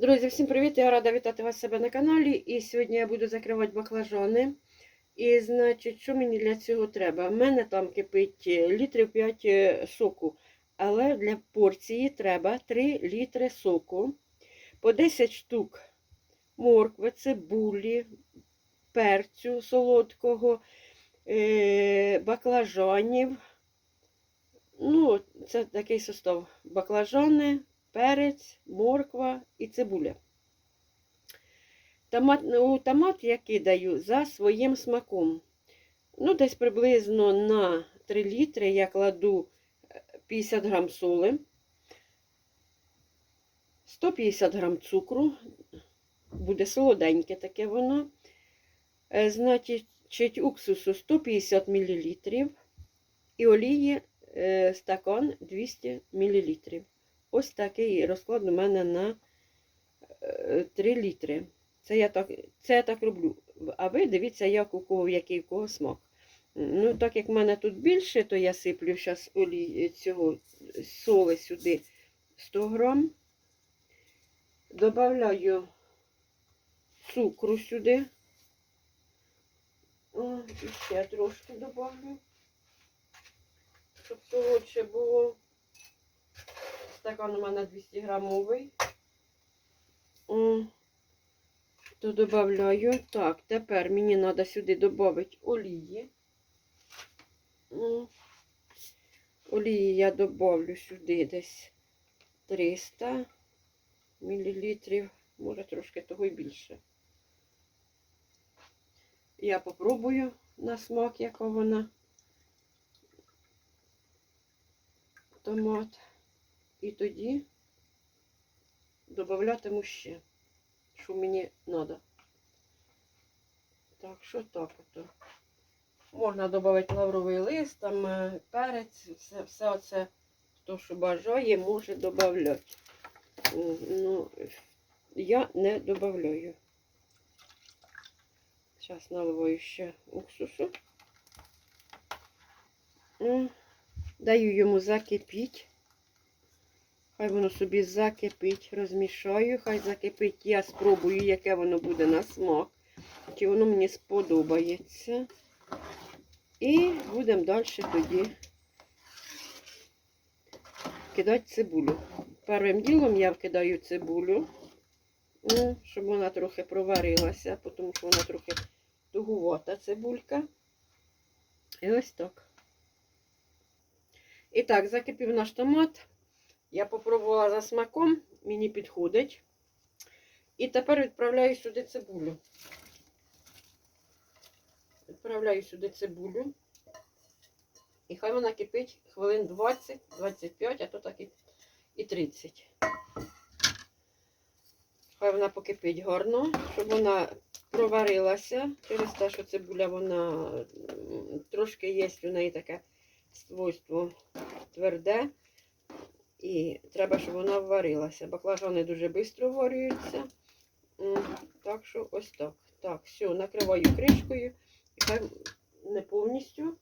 Друзі, всім привіт! Я рада вітати вас себе на каналі. І сьогодні я буду закривати баклажани. І, значить, що мені для цього треба? У мене там кипить е, літрів 5 е, соку. Але для порції треба 3 літри соку, по 10 штук моркви, цибулі, перцю солодкого, е, баклажанів. Ну, це такий состав. Баклажани, перець, морква і цибуля. Томат, у томат я кидаю за своїм смаком. Ну, десь приблизно на 3 літри я кладу е, 50 грам соли, 150 грам цукру, буде солоденьке таке воно. Е, Значить, уксусу 150 мл і олії е, стакан 200 мл. Ось такий розклад у мене на 3 літри. Це я так, це я так роблю. А ви дивіться, як у кого, який у кого смак. Ну, так як в мене тут більше, то я сиплю зараз олі цього соли сюди 100 грам. Добавляю цукру сюди. О, і ще трошки добавлю, щоб солодше було. Стакан у мене 200 грамовий. То додаю. Так, тепер мені треба сюди додати олії. Олії я додавлю сюди десь 300 мл, може трошки того й більше. Я попробую на смак, яка вона. Томат. І тоді додатиму ще, що мені треба. Так, що так ото. Можна додати лавровий лист, там е, перець, все, все оце, хто що бажає, може додати. Ну, я не додаю. Зараз наливаю ще уксусу. Даю йому закипіть. Хай воно собі закипить, розмішаю, хай закипить, я спробую, яке воно буде на смак. Чи воно мені сподобається. І будемо далі тоді кидати цибулю. Першим ділом я вкидаю цибулю, ну, щоб вона трохи проварилася, тому що вона трохи тугувата цибулька. І ось так. І так, закипів наш томат. Я попробувала за смаком, мені підходить. І тепер відправляю сюди цибулю. Відправляю сюди цибулю. І хай вона кипить хвилин 20-25, а то так і, і 30. Хай вона покипить гарно, щоб вона проварилася через те, що цибуля вона трошки є у неї таке свойство тверде. І треба, щоб вона варилася. Баклажани дуже швидко варюються. Так що ось так. Так, все, накриваю кришкою. І хай не повністю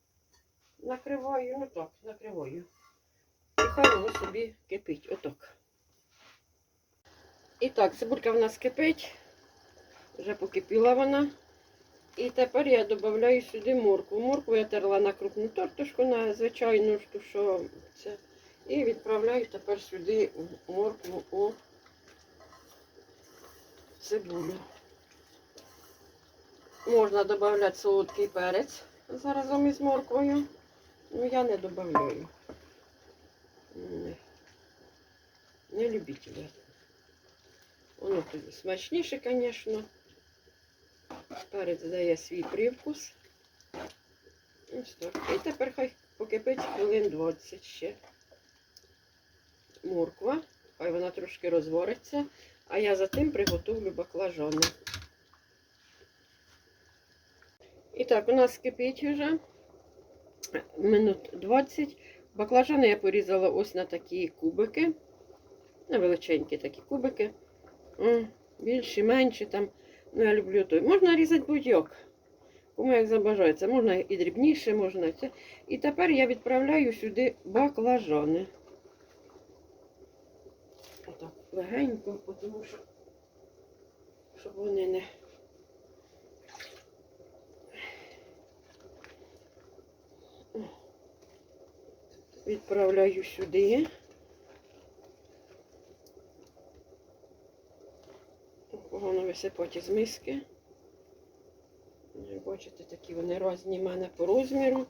накриваю. Ну так, накриваю. І хай воно собі кипить. Отак. І так, цибулька в нас кипить. Вже покипіла вона. І тепер я додаю сюди моркву. Моркву я терла на крупну тортушку, на звичайну, що це. І відправляю тепер сюди моркву у цибулю. Можна додати солодкий перець заразом із морквою. Ну я не додаю. Не, не любителя. Воно тоді смачніше, звісно. Перець дає свій привкус. Ось так. І тепер хай покипить хвилин 20 ще морква, хай вона трошки розвариться, а я за тим приготовлю баклажани. І так, у нас кипить вже минут 20. Баклажани я порізала ось на такі кубики. На величенькі такі кубики. Більші, менші там. Ну, я люблю той. Можна різати будь-як. Кому як забажається. Можна і дрібніше, можна це. І тепер я відправляю сюди баклажани. Отак, легенько, тому що щоб вони не. Відправляю сюди. Погано висипати з миски. Бачите, такі вони різні в мене по розміру.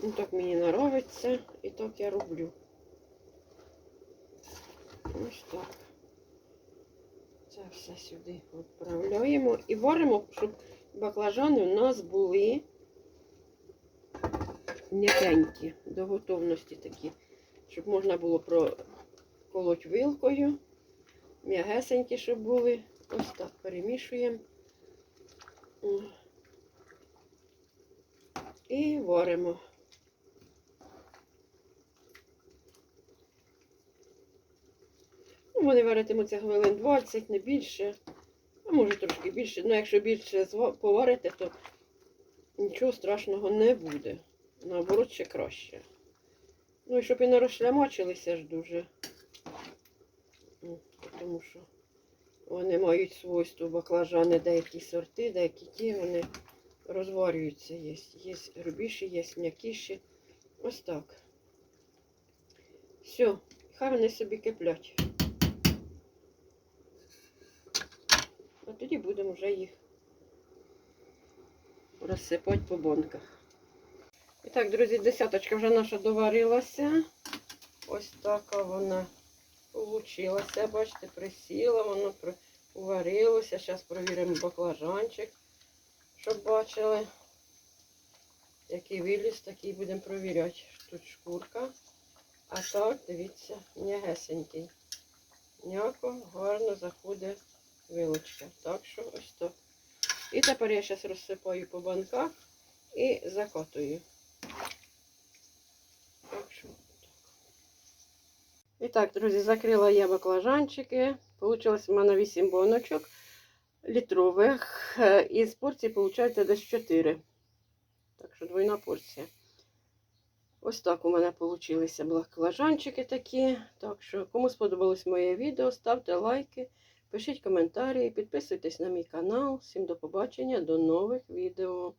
Ну так мені подобається і так я роблю. Ось так. Це все сюди відправляємо і варимо, щоб баклажани у нас були м'якенькі, до готовності такі, щоб можна було проколоть вилкою. М'ягесенькі, щоб були. Ось так перемішуємо. І варимо. Вони варитимуться хвилин 20, не більше. А може трошки більше. Ну, якщо більше поварите, то нічого страшного не буде. Наоборот, ще краще. Ну і щоб і не розшлямачилися ж дуже. Ну, Тому що вони мають свойство баклажани, деякі сорти, деякі ті, вони розварюються. Є, є грубіші, є м'якіші. Ось так. Все, хай вони собі киплять. А тоді будемо вже їх розсипати по бонках. І так, друзі, десяточка вже наша доварилася. Ось така вона получилася. Бачите, присіла, воно уварилося. Зараз провіримо баклажанчик, щоб бачили. Який виліз, такий будемо провіряти. Тут шкурка. А так, дивіться, м'ягесенький. М'яко, гарно заходить вилочка. Так що ось так. І тепер я зараз розсипаю по банках і закатую. Так що так. І так, друзі, закрила я баклажанчики. Получилось у мене 8 боночок літрових. Е, Із порції виходить десь 4. Так що двойна порція. Ось так у мене вийшли баклажанчики такі. Так що, кому сподобалось моє відео, ставте лайки, пишіть коментарі, підписуйтесь на мій канал. Всім до побачення, до нових відео.